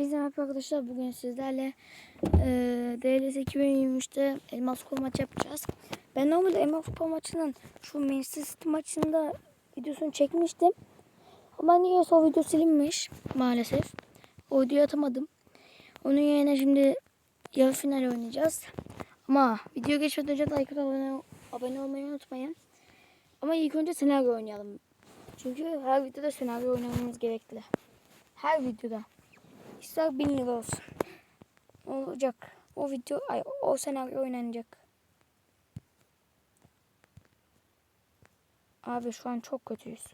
Hepinize merhaba arkadaşlar. Bugün sizlerle e, DLS 2023'te elmas kol maçı yapacağız. Ben normalde elmas kol maçının şu Manchester City maçında videosunu çekmiştim. Ama niye o video silinmiş maalesef. O videoyu atamadım. Onun yerine şimdi yarı final oynayacağız. Ama video geçmeden önce like abone, abone olmayı unutmayın. Ama ilk önce senaryo oynayalım. Çünkü her videoda senaryo oynamamız gerekli. Her videoda. İster 1000 lira olsun. Olacak. O video, ay, o senaryo oynanacak. Abi şu an çok kötüyüz.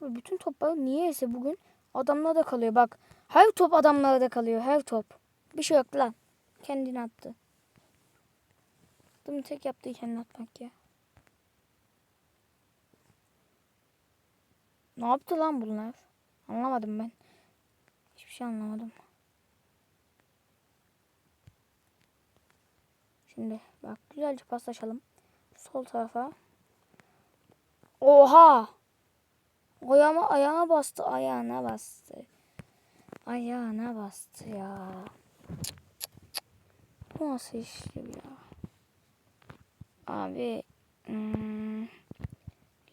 Abi bütün toplar niyeyse bugün adamlarda kalıyor. Bak her top adamlarda kalıyor. Her top. Bir şey yok lan. Kendini attı. Adamın tek yaptığı kendini atmak ya. Ne yaptı lan bunlar? Anlamadım ben. Hiçbir şey anlamadım. Şimdi bak güzelce paslaşalım. Sol tarafa. Oha! Ayağıma ayağına bastı. Ayağına bastı. Ayağına bastı ya. Bu nasıl işliyor ya? Abi. Hmm,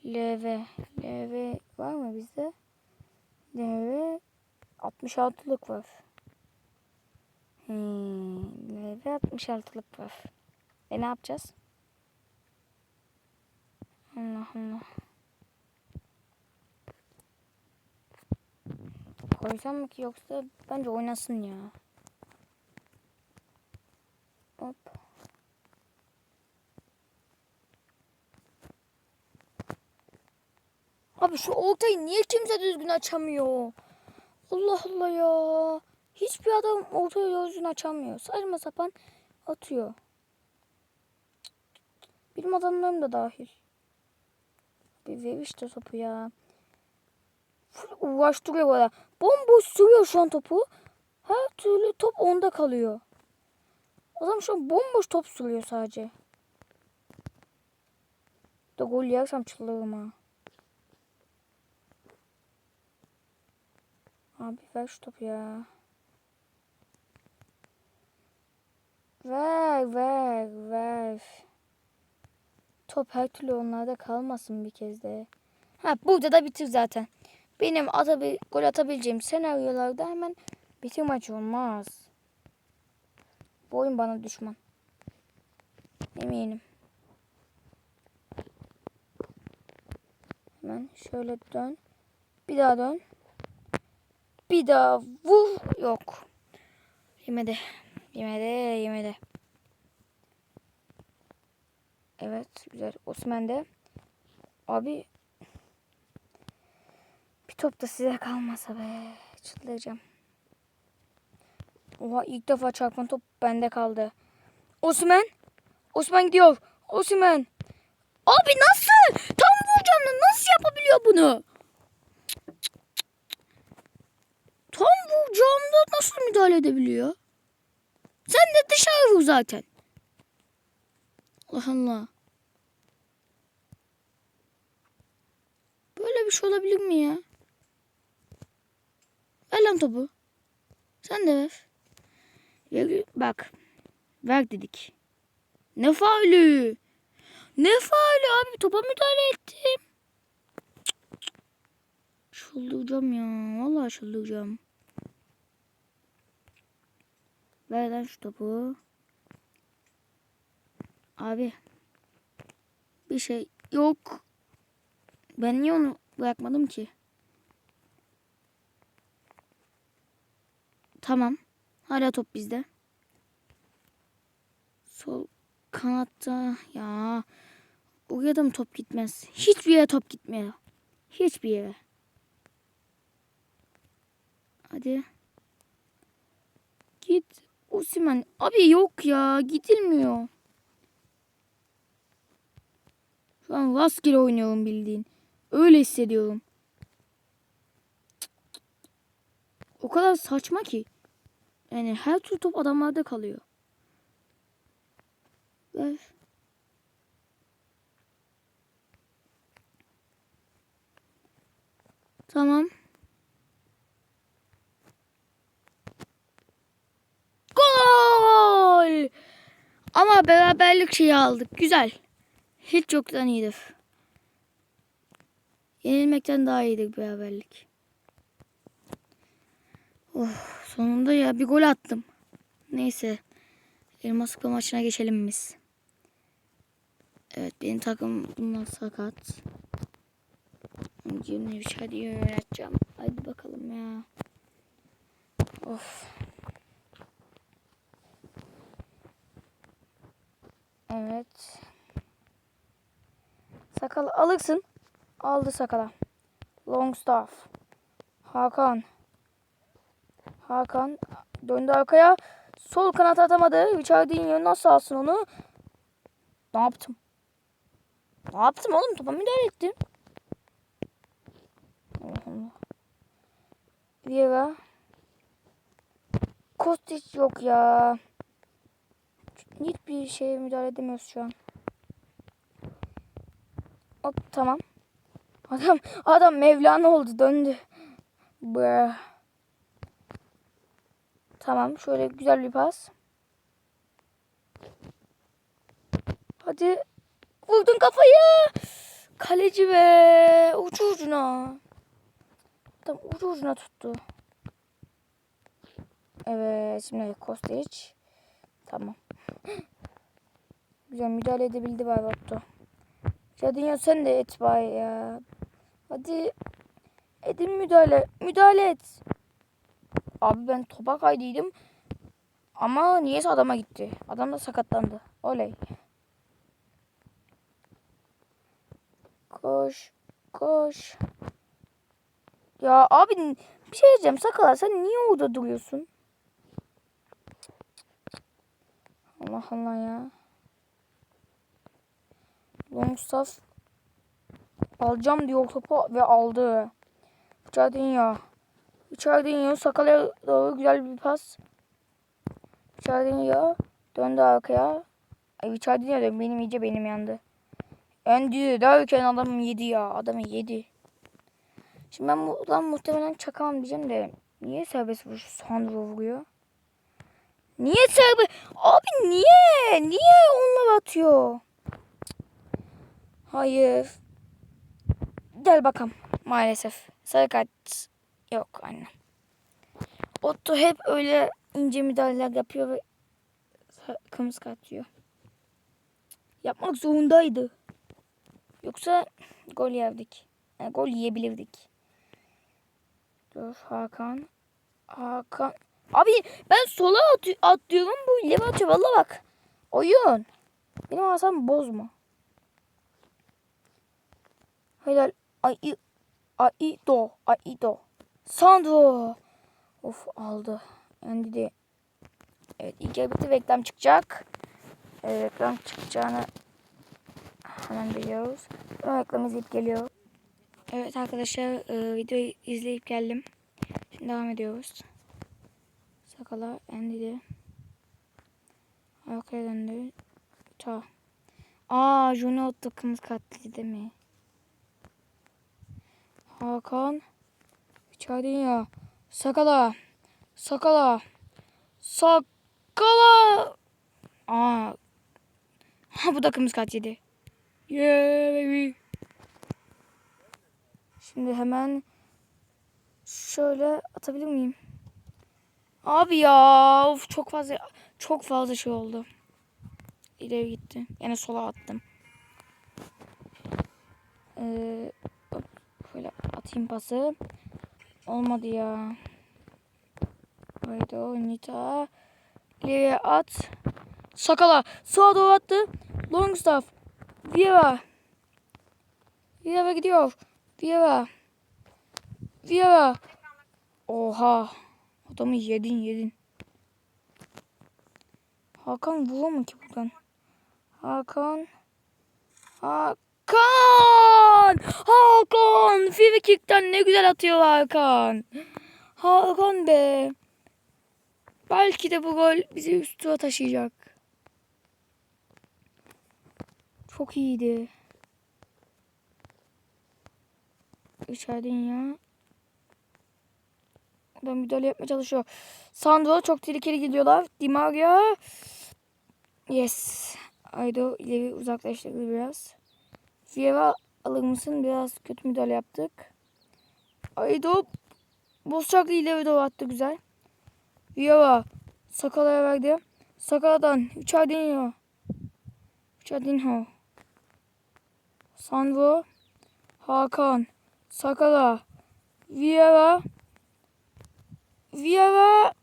LV. LV var mı bizde? LV 66'lık var. Hmm, LV 66'lık var. E ne yapacağız? Allah Allah. Koysam mı ki yoksa bence oynasın ya. Hop. Abi şu oltayı niye kimse düzgün açamıyor? Allah Allah ya. Hiçbir adam oltayı düzgün açamıyor. Saçma sapan atıyor. Benim adamlarım da dahil. Bir ver işte topu ya. Full uğraştırıyor bana. Bomboş sürüyor şu an topu. Her türlü top onda kalıyor. Adam şu an bomboş top sürüyor sadece. Da gol yersem çıldırırım ha. Abi ver şu topu ya. Ver ver ver. Top her türlü onlarda kalmasın bir kez de. Ha burada da bitir zaten. Benim atabil gol atabileceğim senaryolarda hemen bitir maç olmaz. Bu oyun bana düşman. Eminim. Hemen şöyle dön. Bir daha dön. Bir daha vur. Yok. Yemedi. Yemedi. Yemedi. Evet. Güzel. Osman de. Abi. Bir top da size kalmasa be. Çıldıracağım. Oha ilk defa çarpan top bende kaldı. Osman. Osman gidiyor. Osman. Abi nasıl? Tam vuracağım nasıl yapabiliyor bunu? Vuracağımda nasıl müdahale edebiliyor? Sen de dışarı vur zaten. Allah Allah. Böyle bir şey olabilir mi ya? Ver lan topu. Sen de ver. Ya, bak. Ver dedik. Ne faulü? Ne faulü abi? Topa müdahale ettim. Çıldıracağım ya. Vallahi çıldıracağım. Ver lan şu topu. Abi. Bir şey yok. Ben niye onu bırakmadım ki? Tamam. Hala top bizde. Sol kanatta ya. Oraya da mı top gitmez? Hiçbir yere top gitmiyor. Hiçbir yere. Hadi. Osimen. Abi yok ya. Gidilmiyor. Şu an rastgele oynuyorum bildiğin. Öyle hissediyorum. O kadar saçma ki. Yani her türlü top adamlarda kalıyor. Ver. Tamam. Aa beraberlik şeyi aldık. Güzel. Hiç yoktan iyidir. Yenilmekten daha iyidir beraberlik. Oh, sonunda ya bir gol attım. Neyse. Elmas Kupa maçına geçelim biz. Evet benim takım bunlar sakat. Cemil hadi yöneteceğim. Hadi bakalım ya. Of. Evet. Sakal alırsın. Aldı sakala. Longstaff. Hakan. Hakan döndü arkaya. Sol kanat atamadı. Richardinho nasıl alsın onu? Ne yaptım? Ne yaptım oğlum? Topa müdahale ettim. Vieira. Kostic yok ya. Hiçbir şeye müdahale edemiyoruz şu an. Hop tamam. Adam adam Mevlana oldu döndü. Bıh. Tamam şöyle güzel bir pas. Hadi. Vurdun kafayı. Kaleci ve ucu ucuna. Tam ucu ucuna tuttu. Evet şimdi Kostic. Tamam. Güzel müdahale edebildi bay Otto. Jadinho sen de et bay ya. Hadi. Edin müdahale. Müdahale et. Abi ben topa kaydıydım. Ama niyeyse adama gitti. Adam da sakatlandı. Oley. Koş. Koş. Ya abi bir şey diyeceğim. Sakala sen niye orada duruyorsun? Allah Allah ya. Longstaff alacağım diyor topu ve aldı. Jardinho. Jardinho Sakala'ya doğru güzel bir pas. Jardinho döndü arkaya. Ay Jardinho diyorum benim iyice benim yandı. Öndü derken adam yedi ya. Adamı yedi. Şimdi ben buradan muhtemelen çakamam diyeceğim de. Niye serbest vuruş Sandro vuruyor? Niye serbest? Abi niye? Niye onunla atıyor? Hayır. Gel bakalım. Maalesef. Sarı kart yok anne. Otto hep öyle ince müdahaleler yapıyor ve kırmızı kart yiyor. Yapmak zorundaydı. Yoksa gol yerdik. Yani gol yiyebilirdik. Dur Hakan. Hakan. Abi ben sola at atlıyorum bu ileri atıyor. Valla bak. Oyun. Benim asam bozma. Helal. Ay, Aido. Aido. Sandro. Of aldı. Yani de. Evet ilk bitti. Reklam çıkacak. Evet, reklam çıkacağını hemen biliyoruz. Ben reklam izleyip geliyor. Evet arkadaşlar e, videoyu izleyip geldim. Şimdi devam ediyoruz. Sakala endidi. Arkaya döndü. Ta. Aa Juno takımız katli değil mi? Hakan. İçeride ya. Sakala. Sakala. Sakala. Aa. Ha bu takımız kaç yedi. Yeah baby. Şimdi hemen şöyle atabilir miyim? Abi ya of çok fazla çok fazla şey oldu. İleri gitti. Yine sola attım. Ee, şöyle atayım pası. Olmadı ya. Haydi Nita. İleriye at. Sakala. Sağa doğru attı. Longstaff. Vieira. Vieira gidiyor. Vieira. Vieira. Oha. Adamı yedin yedin. Hakan vurur mu ki buradan? Hakan. Hakan. Hakan. Free kick'ten ne güzel atıyor Hakan. Hakan be. Belki de bu gol bizi üst tura taşıyacak. Çok iyiydi. İçeriden ya. Adam müdahale yapmaya çalışıyor. Sandro çok tehlikeli gidiyorlar. Di Maria. Yes. Aydo ileri uzaklaştırdı biraz. Vieira alır mısın? Biraz kötü müdahale yaptık. Aydo Bozçaklı ileri doğru attı güzel. Vieira Sakala'ya verdi. Sakala'dan Üçerdinho. Üçerdinho. Sandro. Hakan. Sakala. Vieira. Vieira.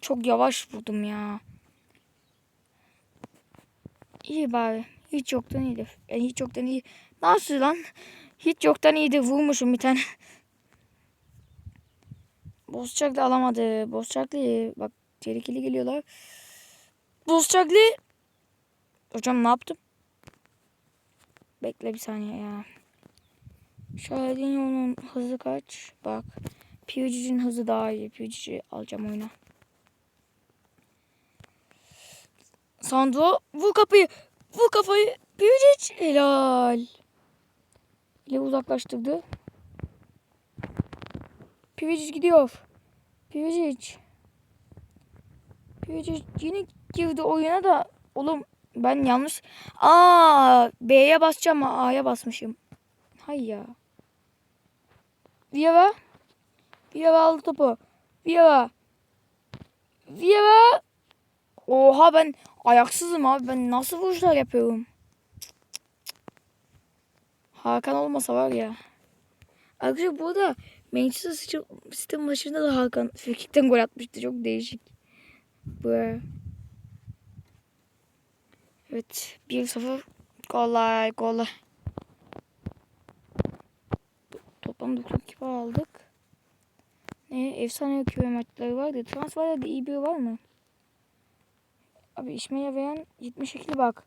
Çok yavaş vurdum ya. İyi bari. Hiç yoktan iyidir. Yani hiç yoktan iyi. Nasıl lan? Hiç yoktan iyidir. Vurmuşum bir tane. Bozçaklı alamadı. Bozçaklı. Bak tehlikeli geliyorlar. Bozçaklı. Hocam ne yaptım? Bekle bir saniye ya. Şahidinho'nun hızı kaç? Bak. Piyucic'in hızı daha iyi. Piyucic'i alacağım oyuna. Sandro vur kapıyı. Vur kafayı. Piyucic. Helal. İle uzaklaştırdı. Piyucic gidiyor. Piyucic. Piyucic yine girdi oyuna da. Oğlum ben yanlış. Aa B'ye basacağım A'ya basmışım. Hay ya. Vieira. Vieira aldı topu. Vieira. Vieira. Oha ben ayaksızım abi. Ben nasıl vuruşlar yapıyorum? Hakan olmasa var ya. Arkadaşlar bu arada Manchester City maçında da Hakan frikikten gol atmıştı. Çok değişik. Bu. Evet. 1-0. Kolay kolay. Toplam 92 puan aldık. Ne? Efsane küre maçları vardı. Transferlerde iyi biri var mı? Abi İsmail'e veren 72'li bak.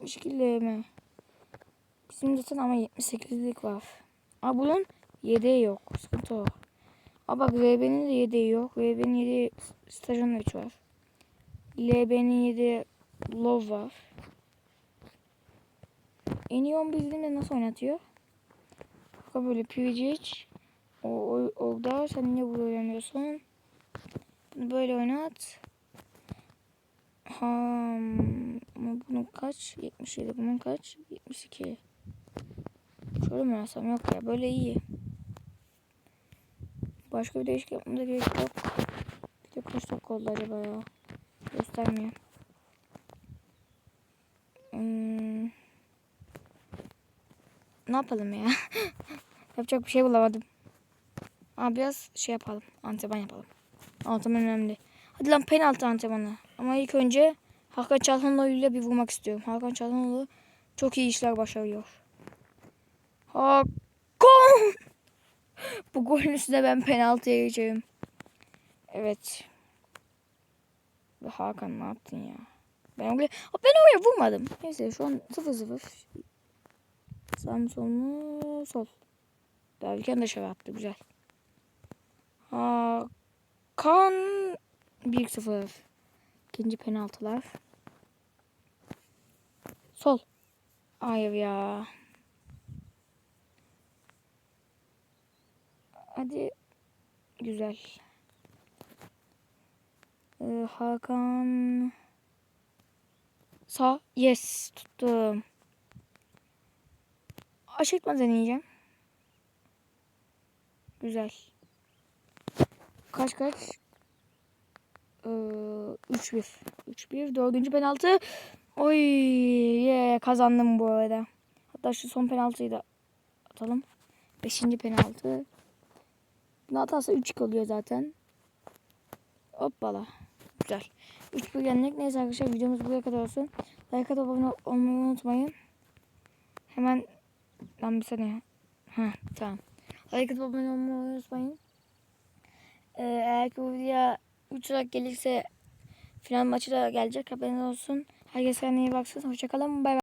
72'li mi? Bizim zaten ama 78'lik var. Aa bunun yedeği yok. Sıkıntı o. Aa bak RB'nin de yedeği yok. RB'nin yedeği stajyon 3 var. LB'nin yedeği low var. En iyi 11 de nasıl oynatıyor? Bak böyle PVGH. O, o, orada sen niye burada oynamıyorsun? Bunu böyle oynat. Ha, bunun kaç? 77. Bunun kaç? 72. Şöyle mi yapsam? Yok ya. Böyle iyi. Başka bir değişik yapmamda gerek yok. Bir de kaç dakika oldu acaba ya? Göstermiyor. Hmm. Ne yapalım ya? Yapacak bir şey bulamadım. Ama biraz şey yapalım. Antrenman yapalım. Antrenman önemli. Hadi lan penaltı antrenmanı. Ama ilk önce Hakan Çalhanoğlu ile bir vurmak istiyorum. Hakan Çalhanoğlu çok iyi işler başarıyor. Hakan! Bu golün üstüne ben penaltıya geçeyim. Evet. Ve Hakan ne yaptın ya? Ben oraya, ben oraya vurmadım. Neyse şu an 0-0. Sağ mı sol mu? Sol. Derken de şöyle attı. Güzel. Hakan 1-0. İkinci penaltılar. Sol. Hayır ya. Hadi. Güzel. Ee, Hakan. Sağ. Yes. Tuttum. Aşırtma deneyeceğim. Güzel. Kaç kaç? Ee, 3-1. 3-1. Dördüncü penaltı. Oy yeah, kazandım bu arada. Hatta şu son penaltıyı da atalım. Beşinci penaltı. Bunu atarsa 3 oluyor zaten. Hoppala. Güzel. 3-1 yenmek. Neyse arkadaşlar videomuz buraya kadar olsun. Like atıp abone olmayı unutmayın. Hemen Lan bir saniye. Ha tamam. Like atıp abone olmayı unutmayın. Ee, eğer ki bu video 3 olarak gelirse final maçı da gelecek. Haberiniz olsun. Herkes kendine iyi baksın. Hoşçakalın. Bay bay.